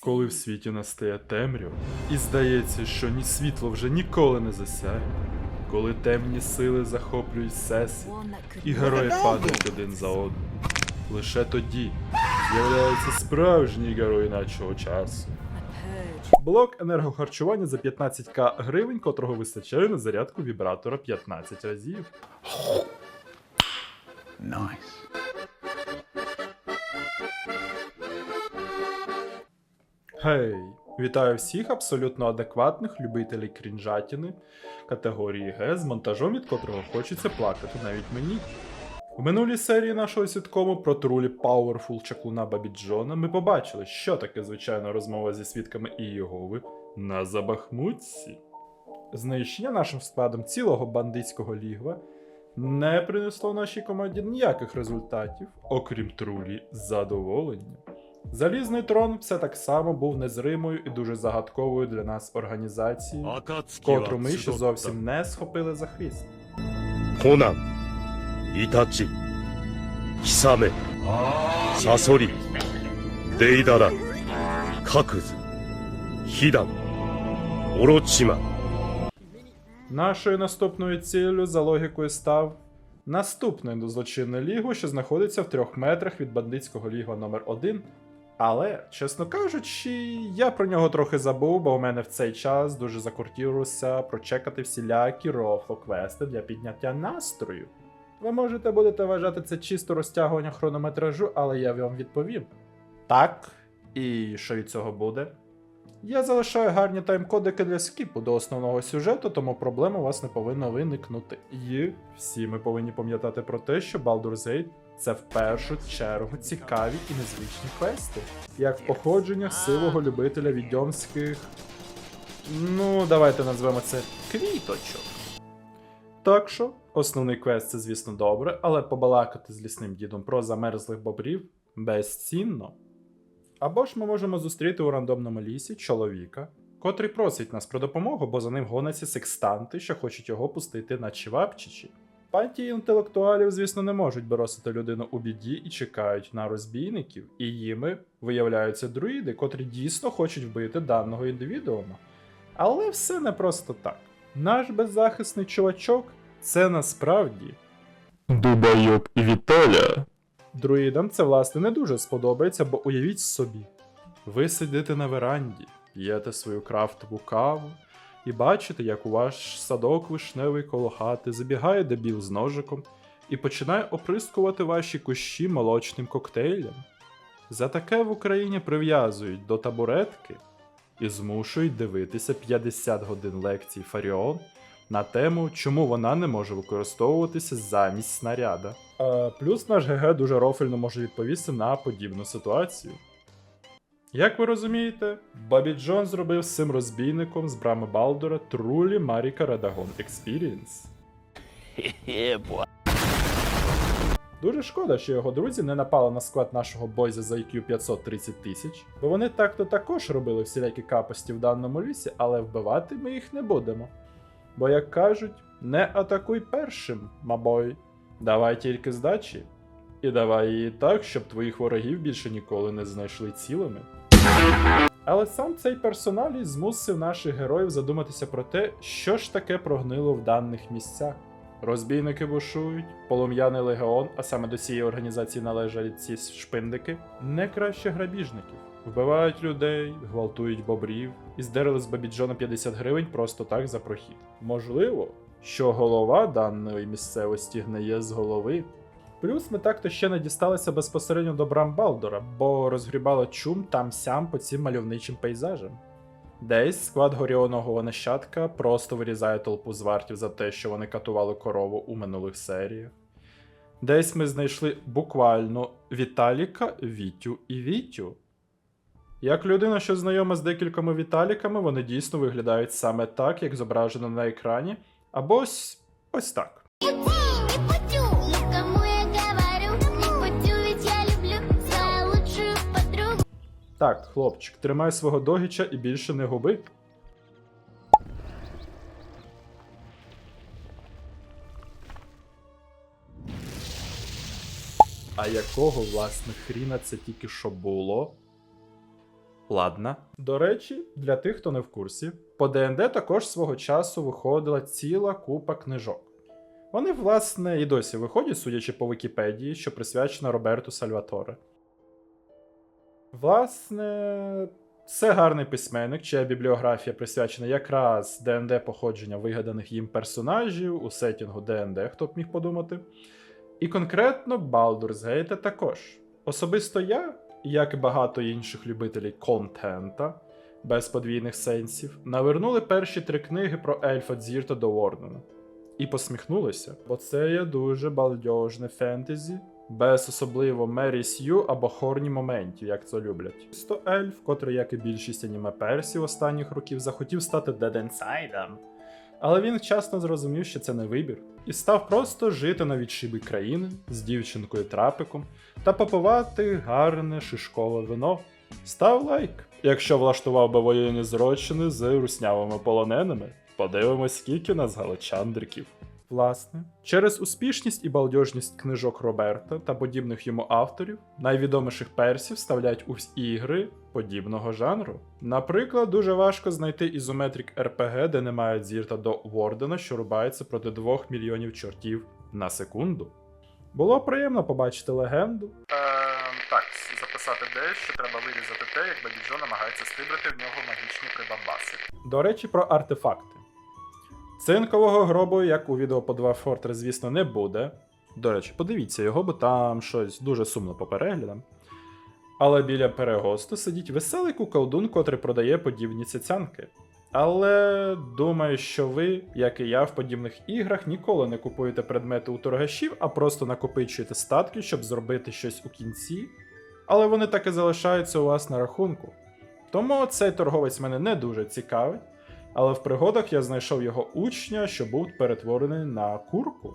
Коли в світі настає темрява, і здається, що ні світло вже ніколи не засяє, коли темні сили захоплюють всесвіт, і герої падають один за одним. Лише тоді з'являється справжній герой нашого часу. Блок енергохарчування за 15к гривень, котрого вистачає на зарядку вібратора 15 разів. Nice. Гей, вітаю всіх абсолютно адекватних любителів крінжатіни категорії Г з монтажом, від котрого хочеться плакати навіть мені. В минулій серії нашого сіткому про трулі Powerful чаклуна Бабі Джона ми побачили, що таке звичайна розмова зі свідками і на Забахмутці. Знищення нашим складом цілого бандитського лігва не принесло нашій команді ніяких результатів, окрім трулі задоволення. Залізний трон все так само був незримою і дуже загадковою для нас організацією, котру ми ще зовсім не схопили за хвіст. Конан, Ітачі, Хісаме, Сасорі, Дейдара, Какуз, Хідан, Орочіма. Нашою наступною ціллю за логікою став наступний до злочинне лігу, що знаходиться в трьох метрах від бандитського лігва номер 1 але, чесно кажучи, я про нього трохи забув, бо у мене в цей час дуже закортілося прочекати всілякі рофло-квести для підняття настрою. Ви можете будете вважати це чисто розтягування хронометражу, але я вам відповім. Так, і що від цього буде? Я залишаю гарні таймкодики для скіпу до основного сюжету, тому проблем у вас не повинно виникнути. І всі ми повинні пам'ятати про те, що Baldur's Gate – це в першу чергу цікаві і незвичні квести, як в походженнях сивого любителя відьомських. Ну, давайте назвемо це квіточок. Так що, основний квест це, звісно, добре, але побалакати з лісним дідом про замерзлих бобрів безцінно. Або ж ми можемо зустріти у рандомному лісі чоловіка, котрий просить нас про допомогу, бо за ним гоняться секстанти, що хочуть його пустити на чивапчичі. Партії інтелектуалів, звісно, не можуть бросити людину у біді і чекають на розбійників, і їми виявляються друїди, котрі дійсно хочуть вбити даного індивідуума. Але все не просто так. Наш беззахисний чувачок це насправді Дубайок і Віталя. Друїдам це власне не дуже сподобається, бо уявіть собі, ви сидите на веранді, п'єте свою крафтову каву і бачите, як у ваш садок вишневий коло хати забігає дебіл з ножиком і починає оприскувати ваші кущі молочним коктейлем. За таке в Україні прив'язують до табуретки і змушують дивитися 50 годин лекцій Фаріон на тему, чому вона не може використовуватися замість снаряда. Е, плюс наш ГГ дуже рофельно може відповісти на подібну ситуацію. Як ви розумієте, Бабі Джон зробив з цим розбійником з брами Балдора Трулі Маріка Радагон Experience. Дуже шкода, що його друзі не напали на склад нашого бойза за IQ 530 тисяч, бо вони так-то також робили всілякі капості в даному лісі, але вбивати ми їх не будемо. Бо, як кажуть, не атакуй першим, мабой. Давай тільки здачі. І давай її так, щоб твоїх ворогів більше ніколи не знайшли цілими. Але сам цей персоналій змусив наших героїв задуматися про те, що ж таке прогнило в даних місцях. Розбійники бушують, полум'яний легіон, а саме до цієї організації належать ці шпиндики, не краще грабіжників. Вбивають людей, гвалтують бобрів і здерли з Бабіджона 50 гривень просто так за прохід. Можливо, що голова даної місцевості гниє з голови. Плюс ми так-то ще не дісталися безпосередньо до Брамбалдора, бо розгрібали чум там-сям по цим мальовничим пейзажам. Десь склад горіоного нащадка просто вирізає толпу з вартів за те, що вони катували корову у минулих серіях. Десь ми знайшли буквально Віталіка, Вітю і Вітю. Як людина, що знайома з декількома Віталіками, вони дійсно виглядають саме так, як зображено на екрані, або ось, ось так. Так, хлопчик, тримай свого догіча і більше не губи. А якого, власне, хріна це тільки що було? Ладно. До речі, для тих, хто не в курсі, по ДНД також свого часу виходила ціла купа книжок. Вони, власне, і досі виходять, судячи по Вікіпедії, що присвячена Роберту Сальваторе. Власне, це гарний письменник, чия бібліографія присвячена якраз ДНД походження вигаданих їм персонажів у сетінгу ДНД, хто б міг подумати. І конкретно Baldur's Gate також. Особисто я, як і багато інших любителів контента, без подвійних сенсів, навернули перші три книги про ельфа Дзірта до Ворнена. І посміхнулися, бо це є дуже балдьожне фентезі, без особливо Мері Сью або хорні моментів, як це люблять. Сто ельф, котрий, як і більшість аніме персів останніх років, захотів стати деденсайдом. Але він вчасно зрозумів, що це не вибір, і став просто жити на відшибі країни з дівчинкою трапиком та попивати гарне шишкове вино. Став лайк, якщо влаштував би воєнні зрочини з руснявими полоненими. Подивимось, скільки нас галичандриків. Власне, через успішність і балдежність книжок Роберта та подібних йому авторів, найвідоміших персів ставлять у ігри подібного жанру. Наприклад, дуже важко знайти ізометрик РПГ, де немає дзірта до Вордена, що рубається проти 2 мільйонів чортів на секунду. Було приємно побачити легенду. Ем, так, записати дещо, треба вирізати те, як Бабі Джо намагається стибрити в нього магічні прибамбаси. До речі, про артефакти. Цинкового гробу, як у відео по 2 Fortress, звісно, не буде. До речі, подивіться його, бо там щось дуже сумно по переглядам. Але біля перегосту сидить веселий куколдун, котрий продає подібні цяцянки. Але думаю, що ви, як і я, в подібних іграх ніколи не купуєте предмети у торгашів, а просто накопичуєте статки, щоб зробити щось у кінці. Але вони так і залишаються у вас на рахунку. Тому цей торговець мене не дуже цікавить, але в пригодах я знайшов його учня, що був перетворений на курку.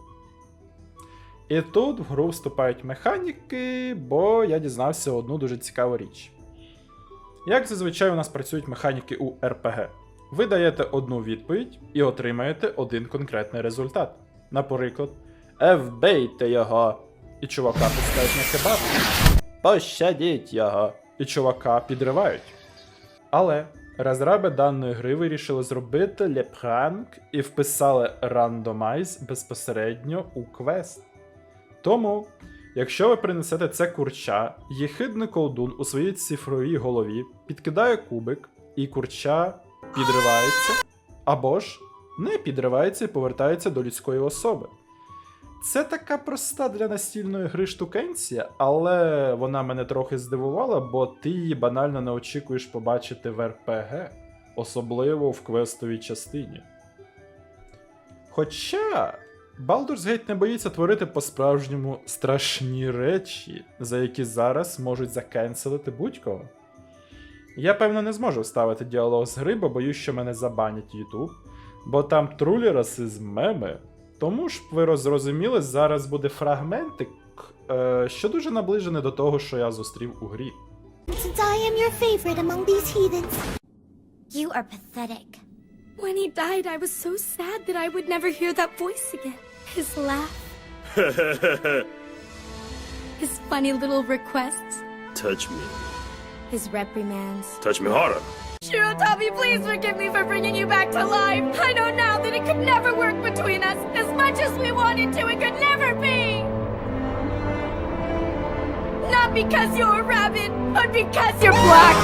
І тут в гру вступають механіки, бо я дізнався одну дуже цікаву річ. Як зазвичай у нас працюють механіки у РПГ. Ви даєте одну відповідь і отримаєте один конкретний результат. Наприклад, Вбийте його, і чувака пускають на кебаб. Пощадіть його, і чувака підривають. Але розраби даної гри вирішили зробити лепранк і вписали рандомайз безпосередньо у квест. Тому, якщо ви принесете це курча, єхидний колдун у своїй цифровій голові підкидає кубик, і курча підривається, або ж не підривається і повертається до людської особи. Це така проста для настільної гри штукенція, але вона мене трохи здивувала, бо ти її банально не очікуєш побачити в РПГ, особливо в квестовій частині. Хоча Baldur's Gate не боїться творити по-справжньому страшні речі, за які зараз можуть закенселити будь-кого. Я, певно, не зможу вставити діалог з гри, бо боюсь, що мене забанять YouTube, бо там трулі расизм меми. Тому ж ви зрозуміли, зараз буде фрагментик, е, що дуже наближений до того, що я зустрів у грі. Since I am your favorite among these heathens. You are pathetic. When he died, I was so sad that I would never hear that voice again. His laugh, his funny little requests, Touch me. his reprimands. Touch me harder. Shirotabi, please forgive me for bringing you back to life. I know now that it could never work between us. As much as we wanted to, it could never be. Not because you're a rabbit, but because you're black.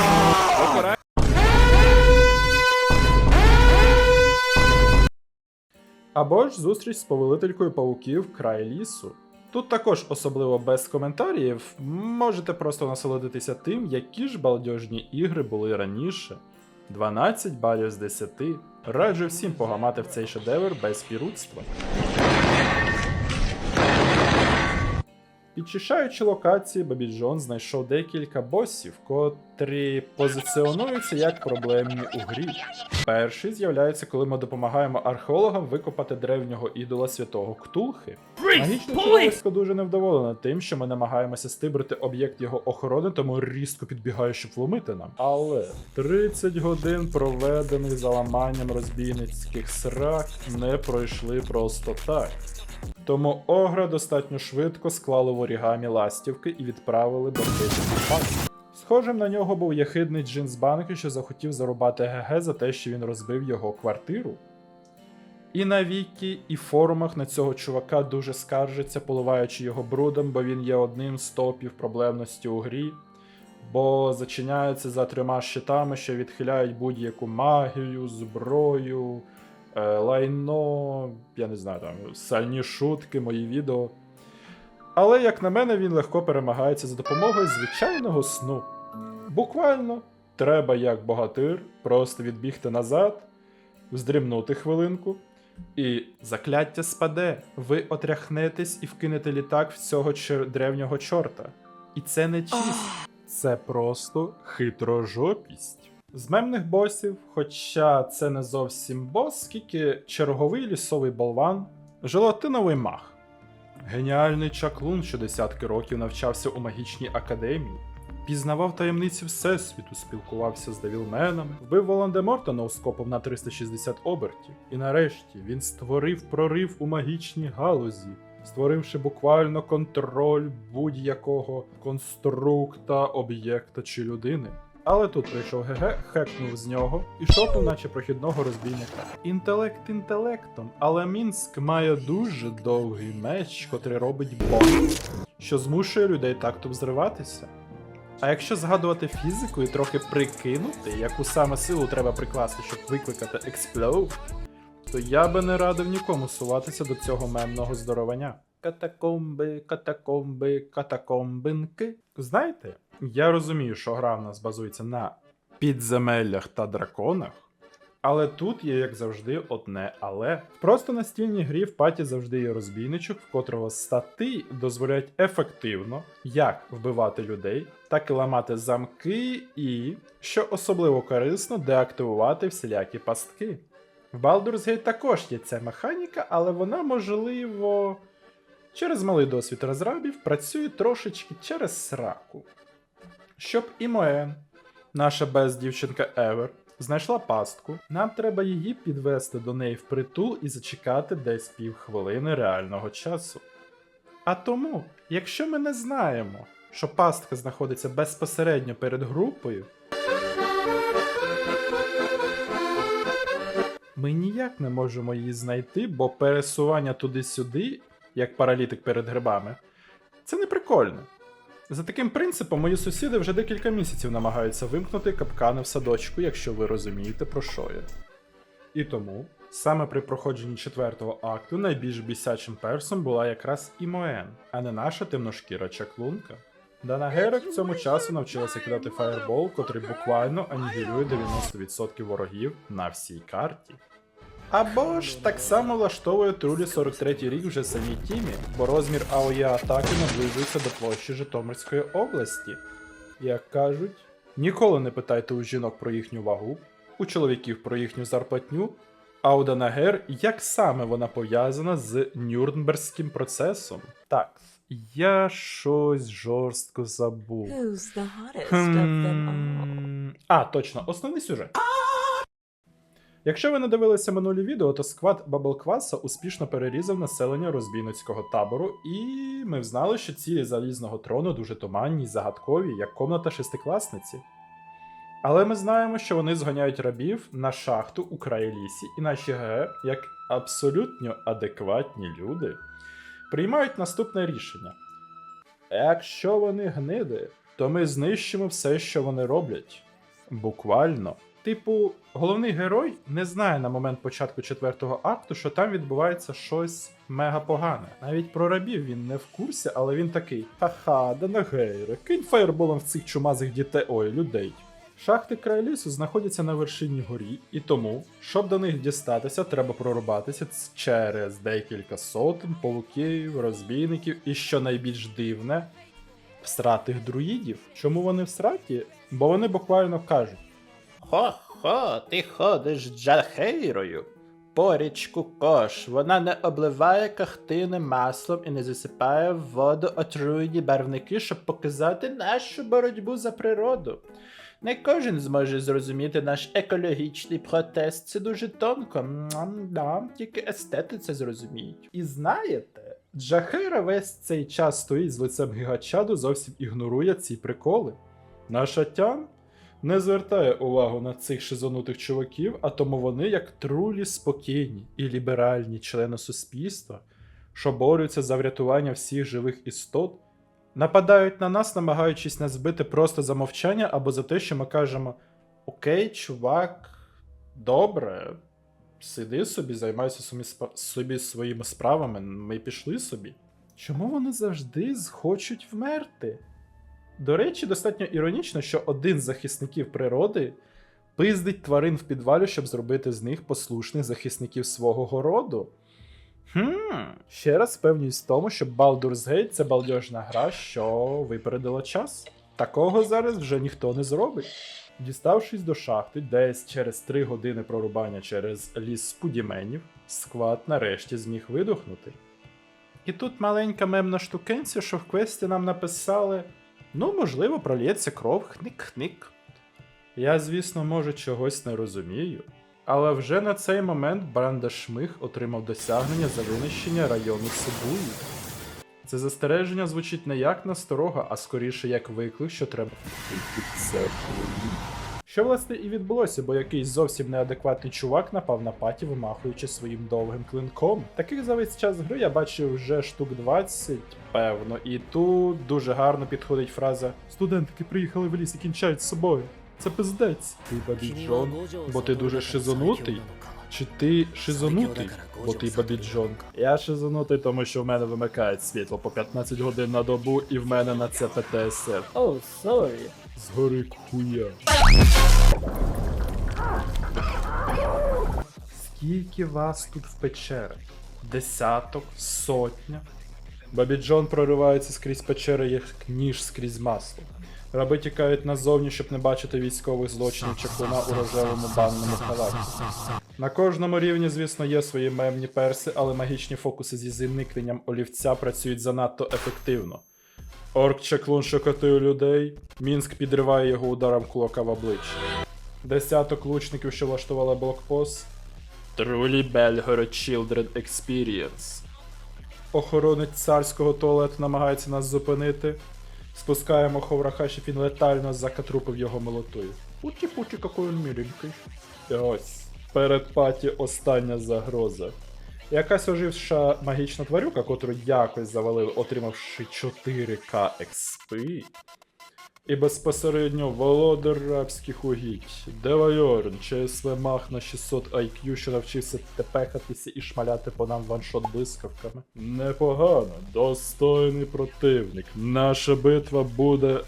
Або ж зустріч з повелителькою пауків край лісу. Тут також, особливо без коментарів, можете просто насолодитися тим, які ж балдежні ігри були раніше. 12 балів з 10. Раджу всім погамати в цей шедевр без піруцтва. Підчищаючи локації, Бабі Джон знайшов декілька босів, котрі позиціонуються як проблемні у грі. Перший з'являється, коли ми допомагаємо археологам викопати древнього ідола святого Ктулхи. Магічне чоловісько дуже невдоволене тим, що ми намагаємося стибрити об'єкт його охорони, тому різко підбігає, щоб вломити нам. Але 30 годин проведених за ламанням розбійницьких срак не пройшли просто так. Тому Огра достатньо швидко склали в орігамі ластівки і відправили бомбити пак. Схожим на нього був єхидний джин з банки, що захотів зарубати ГГ за те, що він розбив його квартиру. І на віки, і форумах на цього чувака дуже скаржаться, поливаючи його брудом, бо він є одним з топів проблемності у грі, бо зачиняється за трьома щитами, що відхиляють будь-яку магію, зброю, лайно, я не знаю, там сальні шутки, мої відео. Але, як на мене, він легко перемагається за допомогою звичайного сну. Буквально треба, як богатир, просто відбігти назад, здрімнути хвилинку, і закляття спаде. Ви отряхнетесь і вкинете літак в цього чер- древнього чорта. І це не чість, це просто хитрожопість. З мемних босів, хоча це не зовсім бос, скільки черговий лісовий болван, желатиновий мах. Геніальний чаклун, що десятки років навчався у магічній академії, пізнавав таємниці Всесвіту, спілкувався з девілменами, вбив Волан-де-Морта ноускопом на 360 обертів. І нарешті він створив прорив у магічній галузі, створивши буквально контроль будь-якого конструкта, об'єкта чи людини. Але тут прийшов ГГ, хекнув з нього і шопнув, наче прохідного розбійника. Інтелект інтелектом, але Мінськ має дуже довгий меч, котрий робить бомб, що змушує людей так-то взриватися. А якщо згадувати фізику і трохи прикинути, яку саме силу треба прикласти, щоб викликати експлоуд, то я би не радив нікому суватися до цього мемного здоровання. Катакомби, катакомби, катакомбинки. Знаєте, я розумію, що гра в нас базується на підземеллях та драконах. Але тут є, як завжди, одне але. Просто настільній грі в паті завжди є розбійничок, в котрого стати дозволяють ефективно як вбивати людей, так і ламати замки, і, що особливо корисно, деактивувати всілякі пастки. В Baldur's Gate також є ця механіка, але вона, можливо, через малий досвід розрабів працює трошечки через сраку. Щоб Імоен, наша бездівчинка Евер, знайшла пастку, нам треба її підвести до неї впритул і зачекати десь півхвилини реального часу. А тому, якщо ми не знаємо, що пастка знаходиться безпосередньо перед групою, ми ніяк не можемо її знайти, бо пересування туди-сюди, як паралітик перед грибами, це не прикольно. За таким принципом, мої сусіди вже декілька місяців намагаються вимкнути капкани в садочку, якщо ви розумієте, про що я. І тому, саме при проходженні четвертого акту найбільш бісячим персом була якраз Імоен, а не наша темношкіра чаклунка. Дана Герек цьому часу навчилася кидати фаєрбол, котрий буквально анігілює 90% ворогів на всій карті. Або ж так само влаштовує Трулі 43 рік вже самій тімі, бо розмір АОЄ атаки наближується до площі Житомирської області. Як кажуть, ніколи не питайте у жінок про їхню вагу, у чоловіків про їхню зарплатню, а у Данагер, як саме вона пов'язана з Нюрнберзьким процесом. Так, я щось жорстко забув. Хм, А, точно, основний сюжет. Якщо ви не дивилися минулі відео, то сквад Баблкваса успішно перерізав населення розбійницького табору, і ми взнали, що цілі залізного трону дуже туманні й загадкові, як комната шестикласниці. Але ми знаємо, що вони зганяють рабів на шахту у краї лісі, і наші ГГ, як абсолютно адекватні люди, приймають наступне рішення: якщо вони гниди, то ми знищимо все, що вони роблять. Буквально. Типу, головний герой не знає на момент початку четвертого акту, що там відбувається щось мега погане. Навіть про рабів він не в курсі, але він такий: ха-ха, Данагейре, кинь фаєрболом в цих чумазих дітей ой, людей. Шахти край лісу знаходяться на вершині горі, і тому, щоб до них дістатися, треба прорубатися через декілька сотень павуків, розбійників і, що найбільш дивне, всратих друїдів. Чому вони всраті? Бо вони буквально кажуть: Хо-хо, ти ходиш джахейрою. Порічку кош, вона не обливає кахтини маслом і не засипає в воду отруйні барвники, щоб показати нашу боротьбу за природу. Не кожен зможе зрозуміти наш екологічний протест. Це дуже тонко. Да, тільки естети це зрозуміють. І знаєте, Джахера весь цей час стоїть з лицем гігачаду, зовсім ігнорує ці приколи. Наш Атян не звертає увагу на цих шизонутих чуваків, а тому вони як трулі спокійні і ліберальні члени суспільства, що борються за врятування всіх живих істот, нападають на нас, намагаючись нас збити просто за мовчання або за те, що ми кажемо: Окей, чувак, добре, сиди собі, займайся собі, своїми справами, ми пішли собі. Чому вони завжди захочуть вмерти? До речі, достатньо іронічно, що один з захисників природи пиздить тварин в підвалі, щоб зробити з них послушних захисників свого роду. Хм. Ще раз впевнююсь в тому, що Baldur's Gate це балдежна гра, що випередила час. Такого зараз вже ніхто не зробить. Діставшись до шахти, десь через 3 години прорубання через ліс спудіменів, сквад нарешті зміг видохнути. І тут маленька мемна штукенця, що в квесті нам написали: ну, можливо, проллється кров, хник-хник. Я, звісно, може, чогось не розумію, але вже на цей момент Бранда Шмих отримав досягнення за винищення району Сибуї. Це застереження звучить не як насторога, а скоріше як виклик, що треба Що власне і відбулося, бо якийсь зовсім неадекватний чувак напав на паті, вимахуючи своїм довгим клинком. Таких за весь час гри я бачив вже штук 20, певно, і тут дуже гарно підходить фраза Студентики приїхали в ліс і кінчають з собою. Це пиздець. Ти бабіджон, бо ти дуже шизонутий. Чи ти шизонутий, бо ти бабіджон? Я шизонутий, тому що в мене вимикають світло по 15 годин на добу, і в мене на це ПТСР. Oh, sorry. Згори хуя. Скільки вас тут в печерах? Десяток, сотня. Бабі Джон проривається скрізь печери, як ніж скрізь масло. Раби тікають назовні, щоб не бачити військових злочинів чаклуна у рожевому банному халаті. На кожному рівні, звісно, є свої мемні перси, але магічні фокуси зі зникненням олівця працюють занадто ефективно. Орк чаклун шокотує людей, Мінськ підриває його ударом кулака в обличчя. Десяток лучників, що влаштували блокпост. Truly Belgorod Children Experience. Охоронець царського туалету намагається нас зупинити. Спускаємо ховраха, щоб він летально закатрупив його молотою. Путі-путі, який він миленький. І ось. Перед паті остання загроза. Якась оживша магічна тварюка, котру якось завалили, отримавши 4К експи. І безпосередньо володар рабських угідь, Девайорн, ЧСВ Мах на 600 IQ, що навчився тепехатися і шмаляти по нам ваншот блискавками. Непогано, достойний противник. Наша битва буде.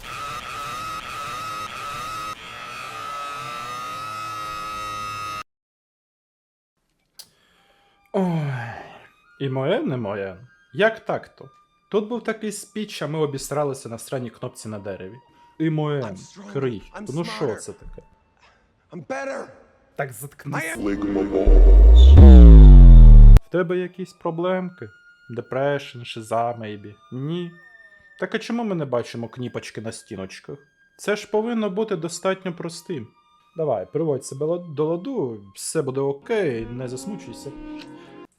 Ой. І моє не моє. Як так то? Тут був такий спіч, а ми обісралися на странній кнопці на дереві. І моє крий. Ну що це таке? I'm better. Так заткнись. В тебе якісь проблемки? Депрешн, шиза, мейбі? Ні. Так а чому ми не бачимо кніпочки на стіночках? Це ж повинно бути достатньо простим. Давай, приводь себе до ладу, все буде окей, не засмучуйся.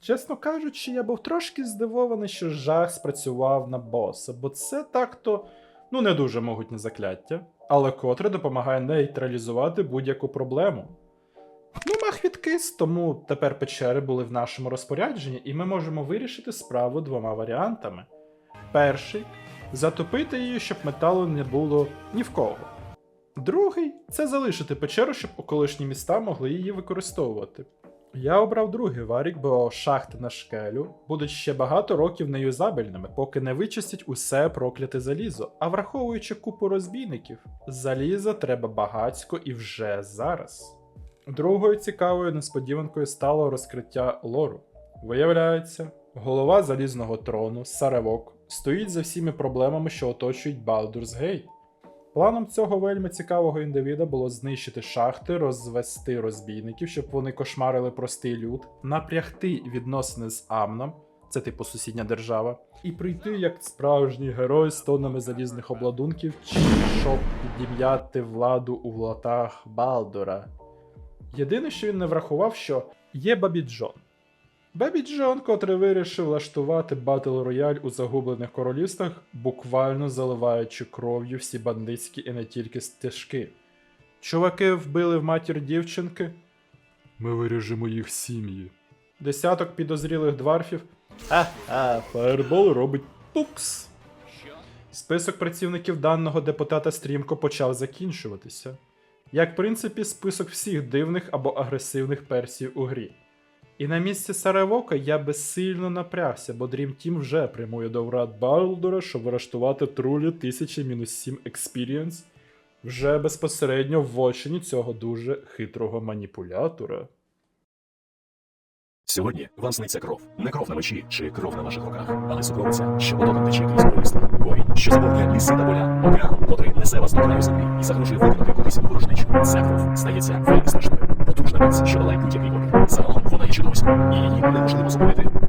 Чесно кажучи, я був трошки здивований, що жах спрацював на боса, бо це так-то ну не дуже могутнє закляття, але котре допомагає нейтралізувати будь-яку проблему. Ну, мах відкис, тому тепер печери були в нашому розпорядженні, і ми можемо вирішити справу двома варіантами. Перший затопити її, щоб металу не було ні в кого. Другий це залишити печеру, щоб околишні міста могли її використовувати. Я обрав другий варік, бо шахти на шкелю будуть ще багато років неюзабельними, поки не вичистять усе прокляте залізо. А враховуючи купу розбійників, заліза треба багацько і вже зараз. Другою цікавою несподіванкою стало розкриття лору. Виявляється, голова залізного трону Саревок стоїть за всіми проблемами, що оточують Baldur's Gate. Планом цього вельми цікавого індивіда було знищити шахти, розвести розбійників, щоб вони кошмарили простий люд, напрягти відносини з Амном, це типу сусідня держава, і прийти як справжній герой з тоннами залізних обладунків, чи щоб підім'яти владу у влатах Балдора. Єдине, що він не врахував, що є Бабіджон. Бебі Джон, котрий вирішив влаштувати батл рояль у загублених королівствах, буквально заливаючи кров'ю всі бандитські і не тільки стежки. Чуваки вбили в матір дівчинки. Ми виріжемо їх сім'ї. Десяток підозрілих дварфів. А-а, фаербол робить пукс. Список працівників даного депутата стрімко почав закінчуватися. Як в принципі, список всіх дивних або агресивних персів у грі. І на місці Саревока я би сильно напрягся, бо Dream Team вже прямує до врат Балдора, щоб арештувати трулі 1000-7 Experience вже безпосередньо в очині цього дуже хитрого маніпулятора. Сьогодні вам сниться кров. Не кров на мечі чи кров на ваших руках, але сукровиця, що потоком тече крізь королівство. Воїн, що заповнює ліси та поля. Океан, котрий несе вас до краю землі і загрожує викинути кудись у. Ця кров стається вельми страшною. Потужна міць, що долає будь-який опір. Загалом вона є чудовиськом, і її неможливо зупинити.